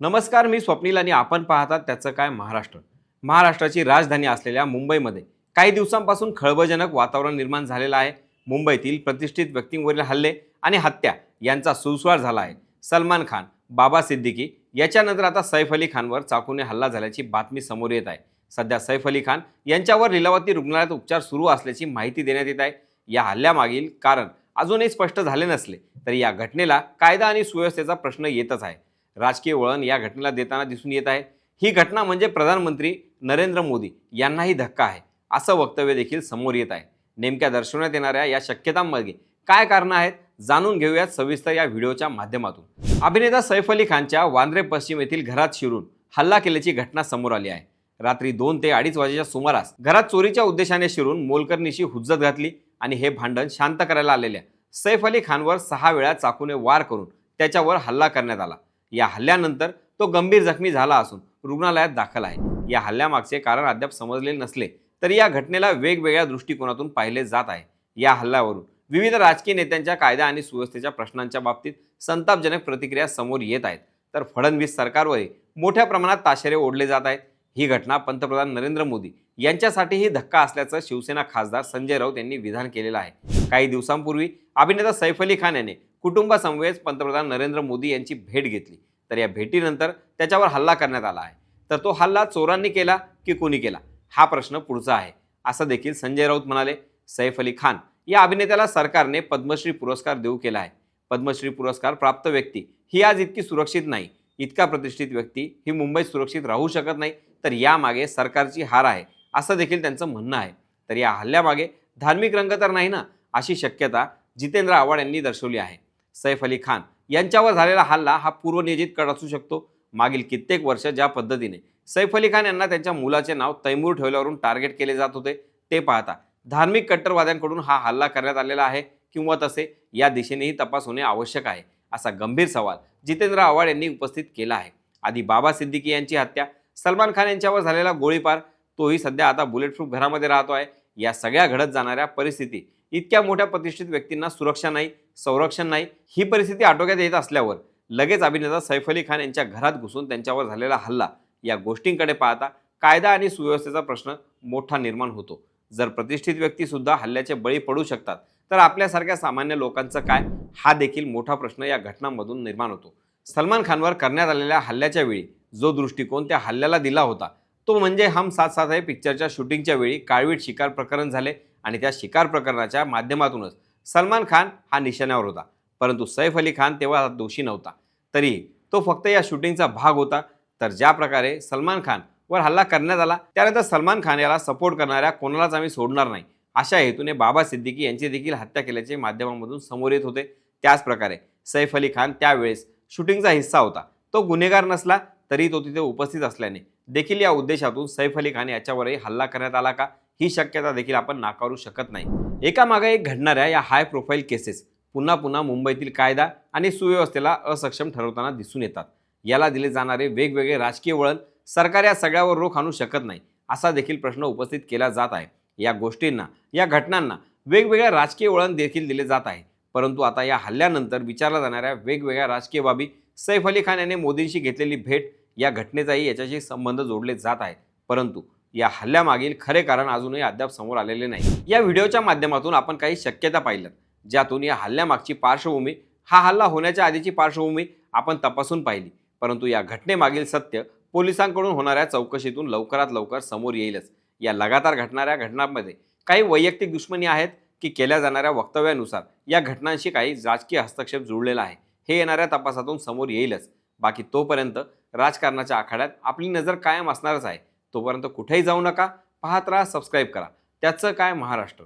नमस्कार मी स्वप्नील आणि आपण पाहतात त्याचं काय महाराष्ट्र. महाराष्ट्राची राजधानी असलेल्या मुंबईमध्ये काही दिवसांपासून खळबळजनक वातावरण निर्माण झालेलं आहे. मुंबईतील प्रतिष्ठित व्यक्तींवरील हल्ले आणि हत्या यांचा सुळसुळाट झाला आहे. सलमान खान बाबा सिद्दीकी याच्यानंतर आता सैफ अली खानवर चाकूने हल्ला झाल्याची बातमी समोर येत आहे. सध्या सैफ अली खान यांच्यावर लिलावती रुग्णालयात उपचार सुरू असल्याची माहिती देण्यात येत आहे. या हल्ल्यामागील कारण अजूनही स्पष्ट झाले नसले तरी या घटनेला कायदा आणि सुव्यवस्थेचा प्रश्न येतच आहे. राजकीय वळण या घटनेला देताना दिसून येत आहे. ही घटना म्हणजे प्रधानमंत्री नरेंद्र मोदी यांनाही धक्का आहे असं वक्तव्य देखील समोर येत आहे. नेमक्या दर्शवण्यात येणाऱ्या या शक्यतांमागे काय कारणं आहेत जाणून घेऊयात सविस्तर या व्हिडिओच्या माध्यमातून. अभिनेता सैफ अली खानच्या वांद्रे पश्चिम येथील घरात शिरून हल्ला केल्याची घटना समोर आली आहे. रात्री दोन ते अडीच वाजेच्या सुमारास घरात चोरीच्या उद्देशाने शिरून मोलकर्णीशी हुज्जत घातली आणि हे भांडण शांत करायला आलेल्या सैफ अली खानवर सहा वेळा चाकूने वार करून त्याच्यावर हल्ला करण्यात आला. या हल्ल्यानंतर तो गंभीर जखमी झाला असून रुग्णालयात दाखल आहे. या हल्ल्यामागचे कारण अद्याप समजले नसले तरी या घटनेला वेगवेगळ्या दृष्टिकोनातून पाहिले जात आहे. या हल्ल्यावरून विविध राजकीय नेत्यांच्या कायदा आणि सुव्यवस्थेच्या प्रश्नांच्या बाबतीत संतापजनक प्रतिक्रिया समोर येत आहेत. तर फडणवीस सरकारवरही मोठ्या प्रमाणात ताशेरे ओढले जात आहेत. ही घटना पंतप्रधान नरेंद्र मोदी यांच्यासाठीही धक्का असल्याचं शिवसेना खासदार संजय राऊत यांनी विधान केलेलं आहे. काही दिवसांपूर्वी अभिनेता सैफ अली खान याने कुटुंबासमवेत पंतप्रधान नरेंद्र मोदी यांची भेट घेतली. तर या भेटीनंतर त्याच्यावर हल्ला करण्यात आला आहे. तर तो हल्ला चोरांनी केला की कोणी केला? हा प्रश्न पुढचा आहे. असं देखील संजय राऊत म्हणाले. सैफ अली खान या अभिनेत्याला सरकारने पद्मश्री पुरस्कार देऊ केला आहे. पद्मश्री पुरस्कार प्राप्त व्यक्ती ही आज इतकी सुरक्षित नाही. इतका प्रतिष्ठित व्यक्ती ही मुंबईत सुरक्षित राहू शकत नाही. तर यामागे सरकारची हार आहे. असं देखील त्यांचं म्हणणं आहे. तर या हल्ल्यामागे धार्मिक रंग तर नाही ना? अशी शक्यता जितेंद्र आव्हाड यांनी दर्शवली आहे. सैफ अली खान. यांच्यावर झालेला हल्ला हा पूर्वनियोजित कट असू शकतो. मागील कित्येक वर्ष ज्या पद्धतीने सैफ अली खान यांना त्यांच्या मुलाचे नाव तैमूर ठेवल्यावरून टार्गेट केले जात होते ते पाहता धार्मिक कट्टरवाद्यांकडून हा हल्ला करण्यात आलेला आहे किंवा तसे या दिशेनेही तपास होणे आवश्यक आहे असा गंभीर सवाल जितेंद्र आव्हाड यांनी उपस्थित केला आहे. आधी बाबा सिद्दीकी यांची हत्या सलमान खान यांच्यावर झालेला गोळीबार तोही सध्या आता बुलेट प्रूफ घरामध्ये राहतो आहे. या सगळ्या घडत जाणाऱ्या परिस्थिती इतक्या मोठ्या प्रतिष्ठित व्यक्तींना सुरक्षा नाही संरक्षण नाही ही परिस्थिती आटोक्यात येत असल्यावर लगेच अभिनेता सैफ अली खान यांच्या घरात घुसून त्यांच्यावर झालेला हल्ला या गोष्टींकडे पाहता कायदा आणि सुव्यवस्थेचा प्रश्न मोठा निर्माण होतो. जर प्रतिष्ठित व्यक्तीसुद्धा हल्ल्याचे बळी पडू शकतात तर आपल्यासारख्या सामान्य लोकांचं काय? हा देखील मोठा प्रश्न या घटनांमधून निर्माण होतो. सलमान खानवर करण्यात आलेल्या हल्ल्याच्या वेळी जो दृष्टिकोन त्या हल्ल्याला दिला होता तो म्हणजे हम साथ साथ आहे पिक्चरच्या शूटिंगच्या वेळी काळवीट शिकार प्रकरण झाले आणि त्या शिकार प्रकरणाच्या माध्यमातूनच सलमान खान हा निशाण्यावर होता. परंतु सैफ अली खान तेव्हा दोषी नव्हता. तरी तो फक्त या शूटिंगचा भाग होता. तर ज्या प्रकारे सलमान खान वर हल्ला करण्यात आला त्यानंतर सलमान खान याला सपोर्ट करणाऱ्या कोणालाच आम्ही सोडणार नाही. अशा हेतूने बाबा सिद्दीकी यांची देखील हत्या केल्याचे माध्यमांमधून समोर येत होते. त्याच प्रकारे सैफ अली खान त्यावेळेस शूटिंगचा हिस्सा होता. तो गुन्हेगार नसला तरी तो तिथे उपस्थित असल्याने देखील या उद्देशातून सैफ अली खान याच्यावरही हल्ला करण्यात आला का? ही शक्यता देखील आपण नाकारू शकत नाही. एकामागे एक घडणाऱ्या या हाय प्रोफाईल केसेस पुन्हा पुन्हा मुंबईतील कायदा आणि सुव्यवस्थेला असक्षम ठरवताना दिसून येतात. याला दिले जाणारे वेगवेगळे राजकीय वळण सरकार या सगळ्यावर रोख आणू शकत नाही असा देखील प्रश्न उपस्थित केला जात आहे. या गोष्टींना या घटनांना वेगवेगळ्या राजकीय वळण देखील दिले जात आहे. परंतु आता या हल्ल्यानंतर विचारल्या जाणाऱ्या वेगवेगळ्या राजकीय बाबी सैफ अली खान याने मोदींशी घेतलेली भेट या घटनेचाही याच्याशी संबंध जोडले जात आहे. परंतु या हल्ल्यामागील खरे कारण अजूनही अद्याप समोर आलेले नाही. या व्हिडिओच्या माध्यमातून आपण काही शक्यता पाहिल्यात. ज्यातून या हल्ल्यामागची पार्श्वभूमी हा हल्ला होण्याच्या आधीची पार्श्वभूमी आपण तपासून पाहिली. परंतु या घटनेमागील सत्य पोलिसांकडून होणाऱ्या चौकशीतून लवकरात लवकर समोर येईलच. या लगातार घडणाऱ्या घटनांमध्ये काही वैयक्तिक दुश्मनी आहेत की केल्या जाणाऱ्या वक्तव्यानुसार या घटनांशी काही राजकीय हस्तक्षेप जुळलेला आहे. हे येणाऱ्या तपासातून समोर येईलच. बाकी तोपर्यंत राजकारणाच्या आखाड्यात आपली नजर कायम असणारच आहे. तोपर्यंत कुठेही जाऊ नका. पाहत राहा सबस्क्राईब करा. त्याचं काय महाराष्ट्र?